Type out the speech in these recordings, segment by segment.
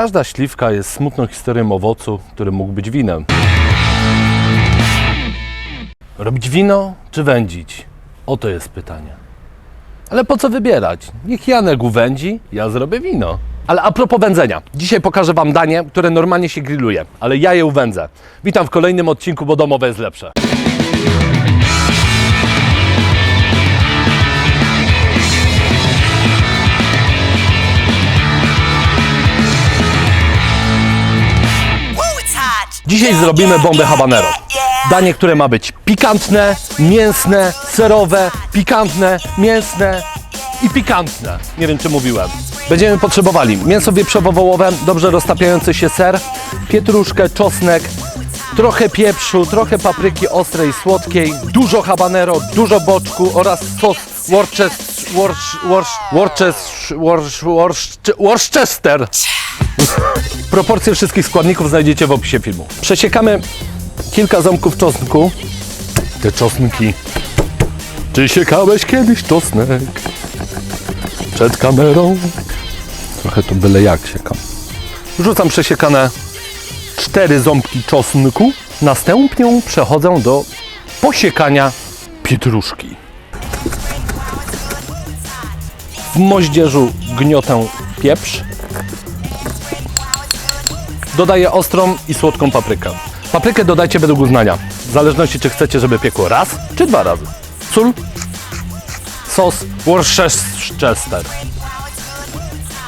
Każda śliwka jest smutną historią owocu, który mógł być winem. Robić wino czy wędzić? Oto jest pytanie. Ale po co wybierać? Niech Janek uwędzi, ja zrobię wino. Ale a propos wędzenia. Dzisiaj pokażę Wam danie, które normalnie się grilluje, ale ja je uwędzę. Witam w kolejnym odcinku, bo domowe jest lepsze. Dzisiaj zrobimy bombę habanero. Danie, które ma być pikantne, mięsne, serowe, pikantne, mięsne i pikantne. Nie wiem, czy mówiłem. Będziemy potrzebowali mięso wieprzowo-wołowe, dobrze roztapiający się ser, pietruszkę, czosnek, trochę pieprzu, trochę papryki ostrej, słodkiej, dużo habanero, dużo boczku oraz sos Worcester, Worcester, Worcester. Proporcje wszystkich składników znajdziecie w opisie filmu. Przesiekamy kilka ząbków czosnku. Te czosnki. Czy siekałeś kiedyś czosnek? Przed kamerą. Trochę to byle jak siekam. Rzucam przesiekane cztery ząbki czosnku. Następnie przechodzę do posiekania pietruszki. W moździerzu gniotę pieprz, Dodaję ostrą i słodką paprykę. Paprykę dodajcie według uznania, w zależności czy chcecie, żeby piekło raz czy dwa razy. Sól, sos Worcester.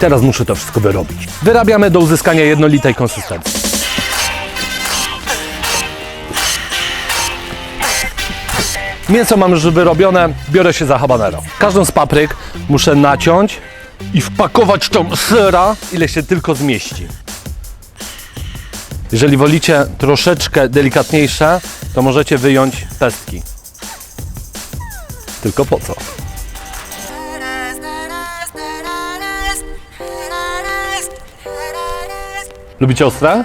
Teraz muszę to wszystko wyrobić. Wyrabiamy do uzyskania jednolitej konsystencji. Mięso mam już wyrobione, biorę się za habanero. Każdą z papryk muszę naciąć i wpakować tą sera, ile się tylko zmieści. Jeżeli wolicie troszeczkę delikatniejsze, to możecie wyjąć pestki. Tylko po co? Lubicie ostre? Eee,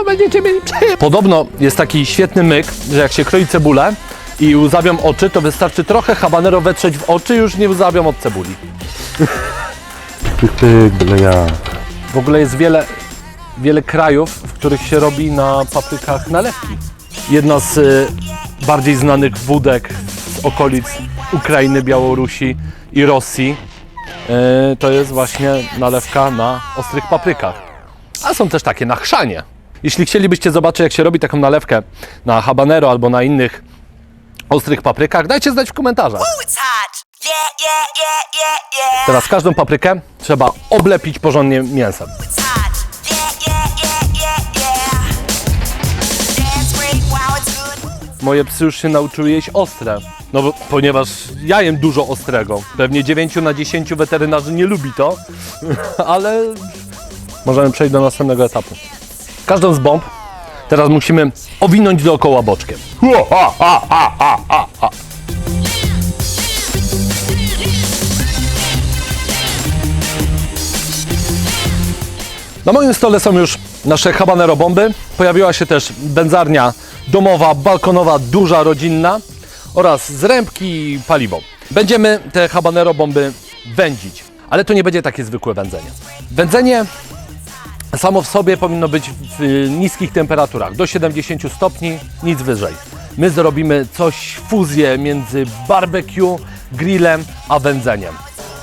a będziecie mieli przyjemność. Podobno jest taki świetny myk, że jak się kroi cebulę i łzawią oczy, to wystarczy trochę habanero wetrzeć w oczy i już nie łzawią od cebuli. Pyk, pyk, byle ja. W ogóle jest wiele, wiele krajów, w których się robi na paprykach nalewki. Jedna z y, bardziej znanych wódek z okolic Ukrainy, Białorusi i Rosji y, to jest właśnie nalewka na ostrych paprykach. A są też takie na chrzanie. Jeśli chcielibyście zobaczyć, jak się robi taką nalewkę na habanero albo na innych ostrych paprykach, dajcie znać w komentarzach. Teraz każdą paprykę trzeba oblepić porządnie mięsem. Moje psy już się nauczyły jeść ostre. No bo, ponieważ ja jem dużo ostrego. Pewnie 9 na 10 weterynarzy nie lubi to, ale możemy przejść do następnego etapu. Każdą z bomb teraz musimy owinąć dookoła boczkiem. Ha, ha, ha, ha, ha, ha. Na moim stole są już nasze habanero bomby. Pojawiła się też wędzarnia domowa, balkonowa, duża, rodzinna oraz zrębki i paliwo. Będziemy te habanero bomby wędzić, ale to nie będzie takie zwykłe wędzenie. Wędzenie samo w sobie powinno być w y, niskich temperaturach, do 70 stopni, nic wyżej. My zrobimy coś, fuzję między barbecue, grillem, a wędzeniem.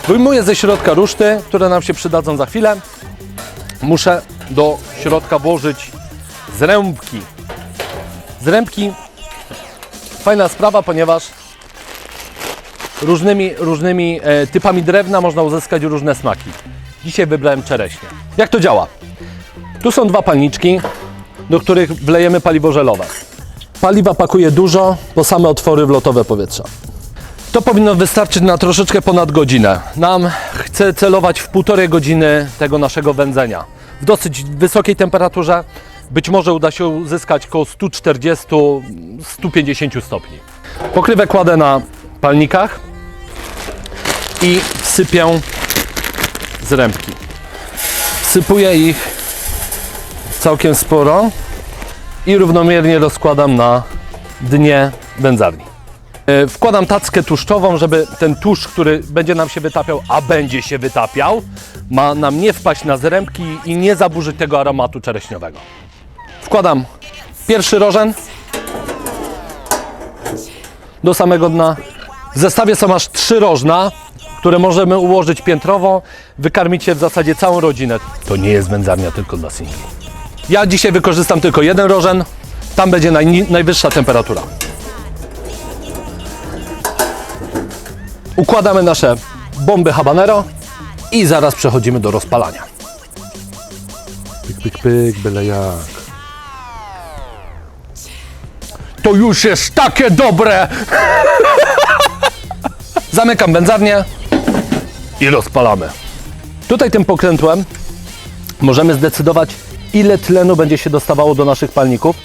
Wyjmuję ze środka ruszty, które nam się przydadzą za chwilę muszę do środka włożyć zrębki. Zrębki fajna sprawa, ponieważ różnymi, różnymi e, typami drewna można uzyskać różne smaki. Dzisiaj wybrałem czereśnie. Jak to działa? Tu są dwa palniczki, do których wlejemy paliwo żelowe. Paliwa pakuje dużo, bo same otwory wlotowe powietrza. To powinno wystarczyć na troszeczkę ponad godzinę. Nam chcę celować w półtorej godziny tego naszego wędzenia. W dosyć wysokiej temperaturze. Być może uda się uzyskać około 140-150 stopni. Pokrywę kładę na palnikach i wsypię zrębki. Wsypuję ich całkiem sporo i równomiernie rozkładam na dnie wędzarni. E, Wkładam tackę tłuszczową, żeby ten tłuszcz, który będzie nam się wytapiał, a będzie się wytapiał, ma nam nie wpaść na zrębki i nie zaburzyć tego aromatu czereśniowego. Wkładam pierwszy rożen do samego dna. W zestawie są aż trzy rożna, które możemy ułożyć piętrowo, wykarmicie w zasadzie całą rodzinę. To nie jest wędzarnia tylko dla singli. Ja dzisiaj wykorzystam tylko jeden rożen, tam będzie najni- najwyższa temperatura. Układamy nasze bomby habanero i zaraz przechodzimy do rozpalania. Pyk, pyk, pyk, byle jak. To już jest takie dobre! Zamykam wędzarnię i rozpalamy. Tutaj tym pokrętłem możemy zdecydować, ile tlenu będzie się dostawało do naszych palników,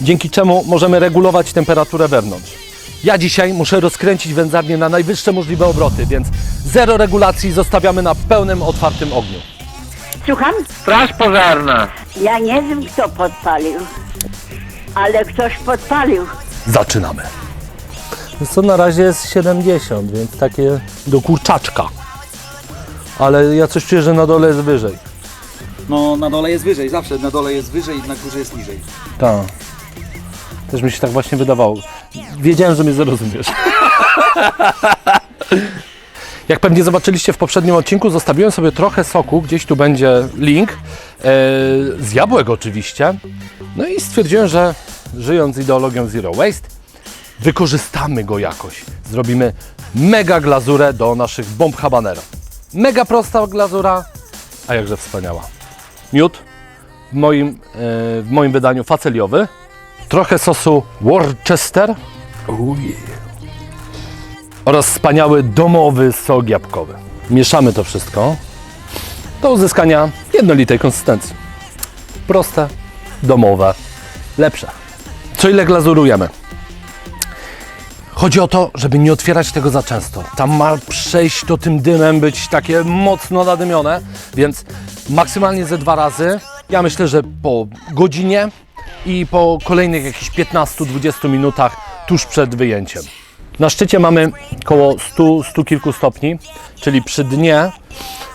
dzięki czemu możemy regulować temperaturę wewnątrz. Ja dzisiaj muszę rozkręcić wędzarnię na najwyższe możliwe obroty, więc zero regulacji zostawiamy na pełnym, otwartym ogniu. Słucham? Straż pożarna. Ja nie wiem, kto podpalił, ale ktoś podpalił. Zaczynamy. Co na razie jest 70, więc takie do kurczaczka. Ale ja coś czuję, że na dole jest wyżej. No na dole jest wyżej, zawsze na dole jest wyżej i na górze jest niżej. Tak. Też mi się tak właśnie wydawało. Wiedziałem, że mnie zrozumiesz. Jak pewnie zobaczyliście w poprzednim odcinku, zostawiłem sobie trochę soku, gdzieś tu będzie link, e, z jabłek oczywiście. No i stwierdziłem, że żyjąc ideologią Zero Waste, wykorzystamy go jakoś. Zrobimy mega glazurę do naszych bomb habanero. Mega prosta glazura, a jakże wspaniała. Miód, w moim, e, w moim wydaniu faceliowy, trochę sosu Worcester oraz wspaniały domowy sok jabłkowy. Mieszamy to wszystko do uzyskania jednolitej konsystencji. Proste, domowe, lepsze. Co ile glazurujemy? Chodzi o to, żeby nie otwierać tego za często. Tam ma przejść to tym dymem, być takie mocno nadymione, więc maksymalnie ze dwa razy. Ja myślę, że po godzinie i po kolejnych jakichś 15-20 minutach tuż przed wyjęciem. Na szczycie mamy około 100, 100 kilku stopni, czyli przy dnie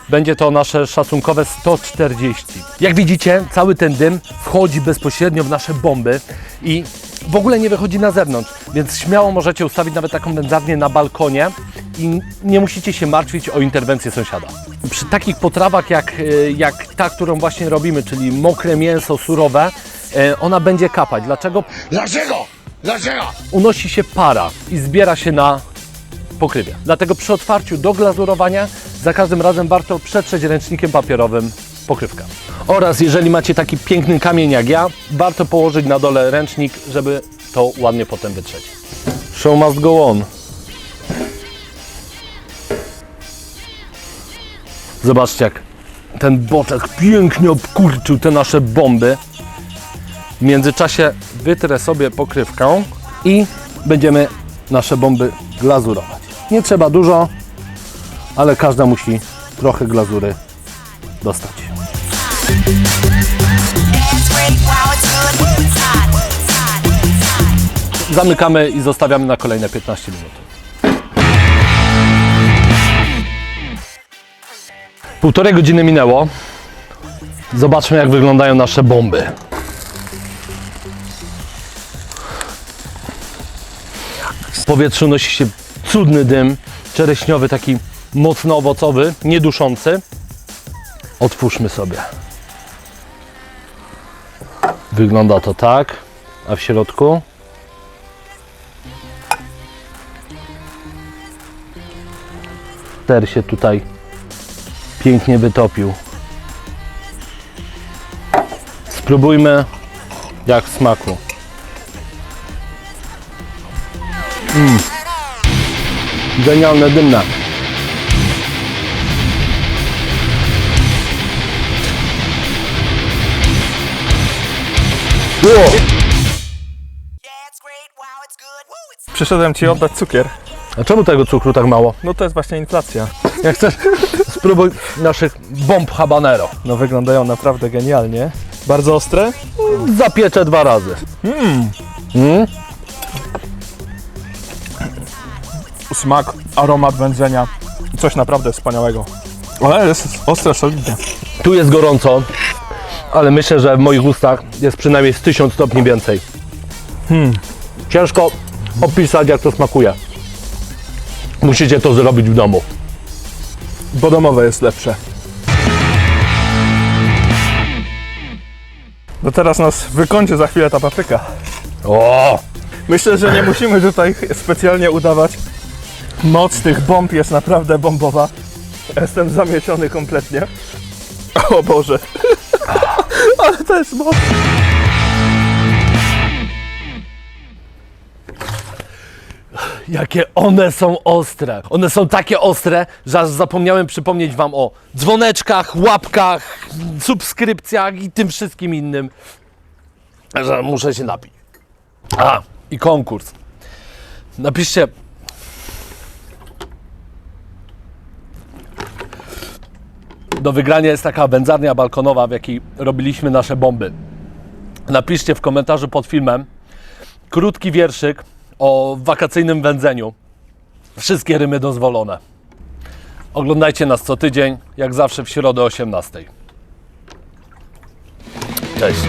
będzie to nasze szacunkowe 140. Jak widzicie, cały ten dym wchodzi bezpośrednio w nasze bomby i w ogóle nie wychodzi na zewnątrz, więc śmiało możecie ustawić nawet taką wędzarnię na balkonie i nie musicie się martwić o interwencję sąsiada. Przy takich potrawach jak, e, jak ta, którą właśnie robimy, czyli mokre mięso surowe, ona będzie kapać. Dlaczego? Dlaczego? Dlaczego? Unosi się para i zbiera się na pokrywie. Dlatego przy otwarciu do glazurowania za każdym razem warto przetrzeć ręcznikiem papierowym pokrywkę. Oraz jeżeli macie taki piękny kamień jak ja, warto położyć na dole ręcznik, żeby to ładnie potem wytrzeć. Show must go on. Zobaczcie jak ten boczek pięknie obkurczył te nasze bomby. W międzyczasie wytrę sobie pokrywką i będziemy nasze bomby glazurować. Nie trzeba dużo, ale każda musi trochę glazury dostać. Zamykamy i zostawiamy na kolejne 15 minut. Półtorej godziny minęło. Zobaczmy jak wyglądają nasze bomby. W powietrzu nosi się cudny dym, czereśniowy, taki mocno owocowy, nieduszący. Otwórzmy sobie. Wygląda to tak, a w środku Ter się tutaj pięknie wytopił. Spróbujmy jak w smaku. Mm. Genialne dymne. Wow, Przyszedłem Ci oddać cukier. A czemu tego cukru tak mało? No to jest właśnie inflacja. Jak chcesz, spróbuj naszych bomb habanero. No wyglądają naprawdę genialnie. Bardzo ostre? Zapieczę dwa razy. Mm. Smak, aromat wędzenia. Coś naprawdę wspaniałego. Ale jest ostre, solidnie. Tu jest gorąco, ale myślę, że w moich ustach jest przynajmniej z 1000 stopni więcej. Hmm. Ciężko opisać, jak to smakuje. Musicie to zrobić w domu. Bo domowe jest lepsze. No teraz nas wykończy za chwilę ta papryka. O! Myślę, że nie musimy tutaj specjalnie udawać. Moc tych bomb jest naprawdę bombowa. Jestem zamieciony kompletnie. O Boże. Ale to jest moc. Jakie one są ostre. One są takie ostre, że aż zapomniałem przypomnieć Wam o dzwoneczkach, łapkach, subskrypcjach i tym wszystkim innym. Że muszę się napić. A, i konkurs. Napiszcie. Do wygrania jest taka wędzarnia balkonowa, w jakiej robiliśmy nasze bomby. Napiszcie w komentarzu pod filmem krótki wierszyk o wakacyjnym wędzeniu. Wszystkie rymy dozwolone. Oglądajcie nas co tydzień, jak zawsze w środę o 18. Cześć.